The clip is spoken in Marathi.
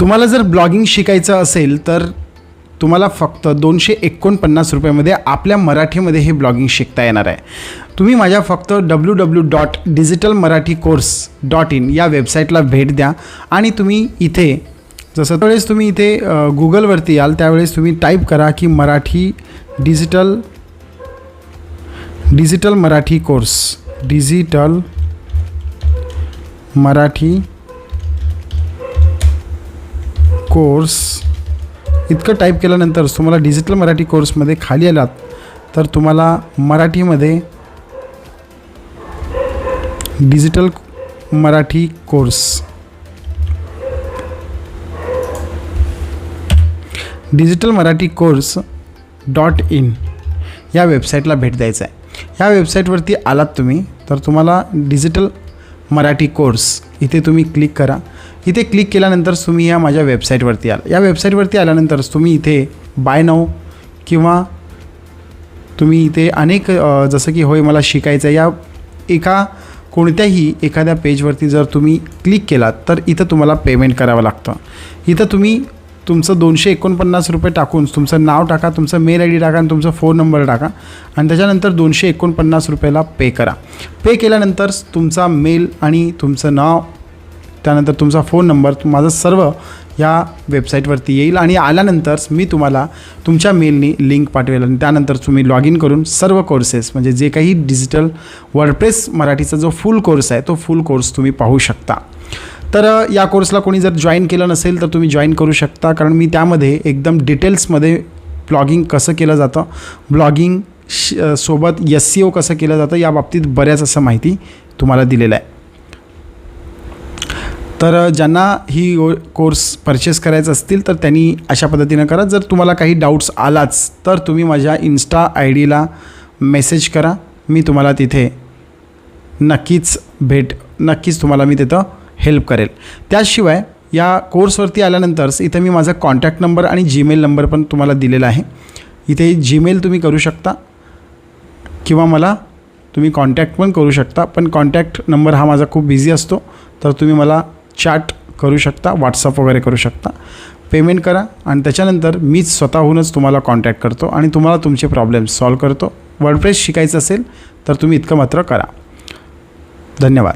तुम्हाला जर ब्लॉगिंग शिकायचं असेल तर तुम्हाला फक्त दोनशे एकोणपन्नास रुपयामध्ये आपल्या मराठीमध्ये हे ब्लॉगिंग शिकता येणार आहे. तुम्ही माझ्या फक्त W W dot digital Marathi course dot in या वेबसाईटला भेट द्या आणि तुम्ही इथे जसं त्यावेळेस तुम्ही इथे गुगलवरती याल त्यावेळेस तुम्ही टाईप करा की Marathi digital digital Marathi course digital Marathi course इतकं टाईप केल्यानंतर तुम्हाला डिजिटल मराठी कोर्समध्ये खाली आलात तर तुम्हाला मराठीमध्ये digital Marathi course digital Marathi course dot in या वेबसाईटला भेट द्यायचा आहे. ह्या वेबसाईटवरती आलात तुम्ही तर तुम्हाला डिजिटल मराठी कोर्स इथे तुम्ही क्लिक करा. इथे क्लिक केल्यानंतर तुम्ही या माझ्या वेबसाईटवरती आला. या वेबसाईटवरती आल्यानंतर तुम्ही इथे बाय नाऊ किंवा तुम्ही इथे अनेक जसं की होय मला शिकायचं आहे या एका कोणत्याही एखाद्या पेजवरती जर तुम्ही क्लिक केलात तर इथं तुम्हाला पेमेंट करावं लागतं. इथं तुम्ही तुमचं दोनशे एकोणपन्नास रुपये टाकून तुमचं नाव टाका तुमचं मेल आय डी टाका आणि तुमचा फोन नंबर टाका आणि त्याच्यानंतर दोनशे एकोणपन्नास रुपयाला पे करा. पे केल्यानंतर तुमचा मेल आणि तुमचं नाव त्यानंतर तुमचा फोन नंबर माझं सर्व या वेबसाईटवरती येईल आणि आल्यानंतर मी तुम्हाला तुमच्या मेलनी लिंक पाठवेल आणि त्यानंतर तुम्ही लॉग इन करून सर्व कोर्सेस म्हणजे जे काही डिजिटल वर्डप्रेस मराठीचा जो फुल कोर्स आहे तो फुल कोर्स तुम्ही पाहू शकता. तर या कोर्सला कोणी जर जॉईन केलं नसेल तर तुम्ही जॉईन करू शकता. कारण मी त्यामध्ये एकदम डिटेल्समध्ये ब्लॉगिंग कसं केलं जातं ब्लॉगिंग श सोबत एस सी ओ कसं केलं जातं या बाबतीत बऱ्याच असं माहिती तुम्हाला दिलेलं आहे. तर ज्यांना ही कोर्स परचेस करायचं असतील तर त्यांनी अशा पद्धतीनं करा. जर तुम्हाला काही डाऊट्स आलाच तर तुम्ही माझ्या इन्स्टा आय डीला मेसेज करा. मी तुम्हाला तिथे नक्कीच भेट नक्कीच तुम्हाला मी तिथं हेल्प करेल. त्याशिवाय या कोर्सवरती आल्यानंतर इथं मी माझा कॉन्टॅक्ट नंबर आणि जीमेल नंबर पण तुम्हाला दिलेला आहे. इथे जीमेल तुम्ही करू शकता किंवा मला तुम्ही कॉन्टॅक्ट पण करू शकता. पण कॉन्टॅक्ट नंबर हा माझा खूप बिझी असतो तर तुम्ही मला चॅट करू शकता व्हॉट्सअप वगैरे करू शकता. पेमेंट करा आणि त्याच्यानंतर मीच स्वतःहूनच तुम्हाला कॉन्टॅक्ट करतो आणि तुम्हाला तुमचे प्रॉब्लेम्स सॉल्व करतो. वर्डप्रेस शिकायचं असेल तर तुम्ही इतकं मात्र करा. धन्यवाद.